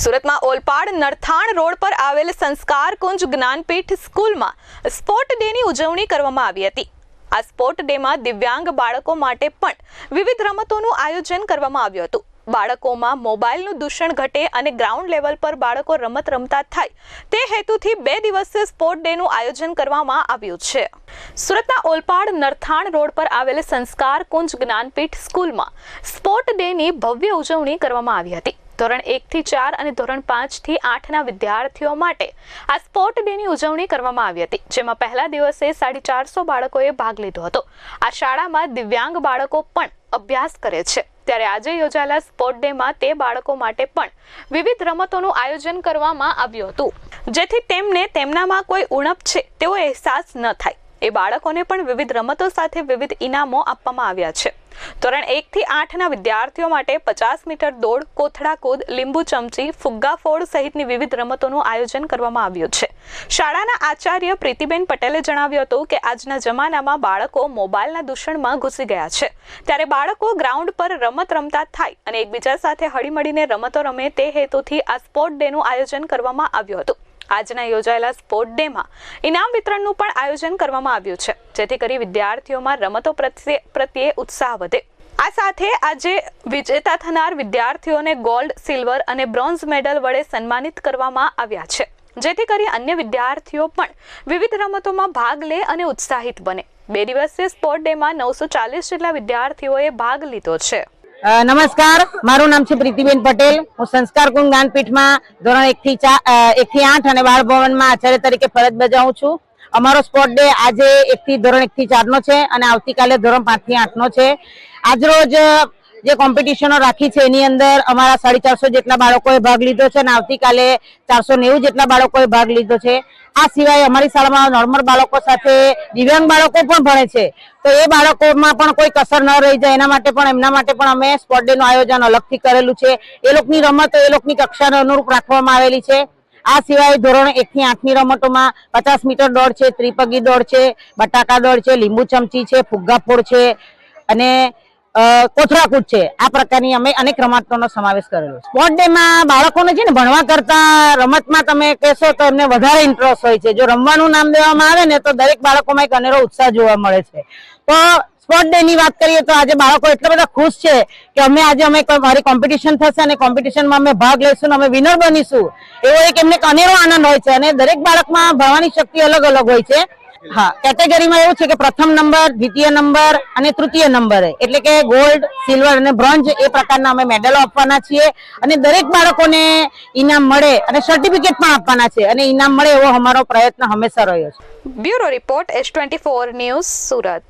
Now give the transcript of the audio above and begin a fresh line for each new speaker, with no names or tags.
સુરતમાં ઓલપાડ નરથાણ રોડ પર આવેલ સંસ્કાર કુંજ જ્ઞાનપીઠ સ્કૂલમાં સ્પોર્ટ ડેની ઉજવણી કરવામાં આવી હતી. આ સ્પોર્ટ ડેમાં દિવ્યાંગ બાળકો માટે પણ વિવિધ રમતોનું આયોજન કરવામાં આવ્યું હતું. બાળકોમાં મોબાઈલનું દૂષણ ઘટે અને ગ્રાઉન્ડ લેવલ પર બાળકો રમત રમતા થાય, તે હેતુથી બે દિવસીય સ્પોર્ટ ડેનું આયોજન કરવામાં આવ્યું છે. સુરતના ઓલપાડ નરથાણ રોડ પર આવેલ સંસ્કાર કુંજ જ્ઞાનપીઠ સ્કૂલમાં સ્પોર્ટ ડેની ભવ્ય ઉજવણી કરવામાં આવી હતી. ધોરણ એકથી ચાર અને ધોરણ પાંચથી આઠના વિદ્યાર્થીઓ માટે આ સ્પોર્ટ ડેની ઉજવણી કરવામાં આવી હતી, જેમાં પહેલા દિવસે સાડી ચારસો બાળકોએ ભાગ લીધો હતો. આ શાળામાં દિવ્યાંગ બાળકો પણ અભ્યાસ કરે છે. ત્યારે આજે યોજાયેલા સ્પોર્ટ ડેમાં તે બાળકો માટે પણ વિવિધ રમતોનું આયોજન કરવામાં આવ્યું હતું. જેથી તેમને તેમનામાં કોઈ ઉણપ છે તેવો અહેસાસ ન થાય. એ બાળકોને પણ વિવિધ રમતો સાથે વિવિધ ઇનામો આપવામાં આવ્યા છે. ધોરણ એક થી આઠના વિદ્યાર્થીઓ માટે પચાસ મીટર દોડ, કોથળા કૂદ, લીંબુ ચમચી, ફુગ્ગા ફોડ સહિતની વિવિધ રમતોનું આયોજન કરવામાં આવ્યું છે. શાળાના આચાર્ય પ્રીતિબેન પટેલે જણાવ્યું હતું કે આજના જમાનામાં બાળકો મોબાઈલના દૂષણમાં ઘૂસી ગયા છે. ત્યારે બાળકો ગ્રાઉન્ડ પર રમત રમતા થાય અને એકબીજા સાથે હળીમળીને રમતો રમે તે હેતુથી આ સ્પોર્ટ ડેનું આયોજન કરવામાં આવ્યું હતું. આજના યોજાયેલા સ્પોર્ટ ડેમાં ઇનામ વિતરણનું પણ આયોજન કરવામાં આવ્યું છે, જેથી કરી વિદ્યાર્થીઓમાં રમતો પ્રત્યે પ્રત્યે ઉત્સાહ વધે. આ સાથે આજે વિજેતા થનાર વિદ્યાર્થીઓને ગોલ્ડ, સિલ્વર અને બ્રોન્ઝ મેડલ વડે સન્માનિત કરવામાં આવ્યા છે. જેથી કરી અન્ય વિદ્યાર્થીઓ પણ વિવિધ રમતોમાં ભાગ લે અને ઉત્સાહિત બને. બે દિવસીય સ્પોર્ટ ડેમાં નવસો ચાલીસ જેટલા વિદ્યાર્થીઓએ ભાગ લીધો છે.
નમસ્કાર. મારું નામ છે પ્રીતિબેન પટેલ. હું સંસ્કાર કુંડ જ્ઞાનપીઠમાં ધોરણ એક થી એક થી આઠ અને બાળ ભવનમાં આચાર્ય તરીકે ફરજ બજાવું છું. અમારો સ્પોર્ટ ડે આજે એક થી ધોરણ એક થી ચાર નો છે અને આવતીકાલે ધોરણ પાંચથી આઠ નો છે. આજરોજ જે કોમ્પિટિશનો રાખી છે, એની અંદર અમારા સાડી ચારસો જેટલા બાળકોએ ભાગ લીધો છે અને આવતીકાલે ચારસો નેવું જેટલા બાળકોએ ભાગ લીધો છે. આ સિવાય અમારી શાળામાં નોર્મલ બાળકો સાથે દિવ્યાંગ બાળકો પણ ભણે છે. તો એ બાળકોમાં પણ કોઈ કસર ન રહી જાય, એના માટે પણ, એમના માટે પણ અમે સ્પોર્ટ ડે નું આયોજન અલગથી કરેલું છે. એ લોકોની રમત, એ લોકોની કક્ષાને અનુરૂપ રાખવામાં આવેલી છે. આ સિવાય ધોરણ એક થી આઠની રમતોમાં પચાસ મીટર દોડ છે, ત્રિપગી દોડ છે, બટાકા દોડ છે, લીંબુ ચમચી છે ફુગ્ગાફોડ છે. અને કૂદ છે. આ પ્રકારની અમે અનેક રમતોનો સમાવેશ કરેલો સ્પોર્ટ ડેમાં બાળકોને છે ને ભણવા કરતા રમતમાં તમે કહેશો તો એમને વધારે ઇન્ટરેસ્ટ હોય છે. જો રમવાનું નામ દેવામાં આવે ને તો દરેક બાળકોમાં એક અનેરો ઉત્સાહ જોવા મળે છે. તો સ્પોર્ટ ડે ની વાત કરીએ તો આજે બાળકો એટલા બધા ખુશ છે કે અમે આજે અમે મારી કોમ્પિટિશન થશે અને કોમ્પિટિશનમાં અમે ભાગ લઈશું અમે વિનર બનીશું. એવો એક એમને અનેરો આનંદ હોય છે અને દરેક બાળકમાં ભણવાની શક્તિ અલગ અલગ હોય છે. હા કેટેગરીમાં એવું છે કે પ્રથમ નંબર દ્વિતીય નંબર અને તૃતીય નંબરે એટલે કે ગોલ્ડ સિલ્વર અને બ્રોન્ઝ એ પ્રકારના અમે મેડલો આપવાના છીએ. અને દરેક બાળકોને ઇનામ મળે અને સર્ટિફિકેટ પણ આપવાના છે. અને ઇનામ મળે એવો અમારો પ્રયત્ન હંમેશા રહ્યો છે.
Bureau report S twenty four news Surat.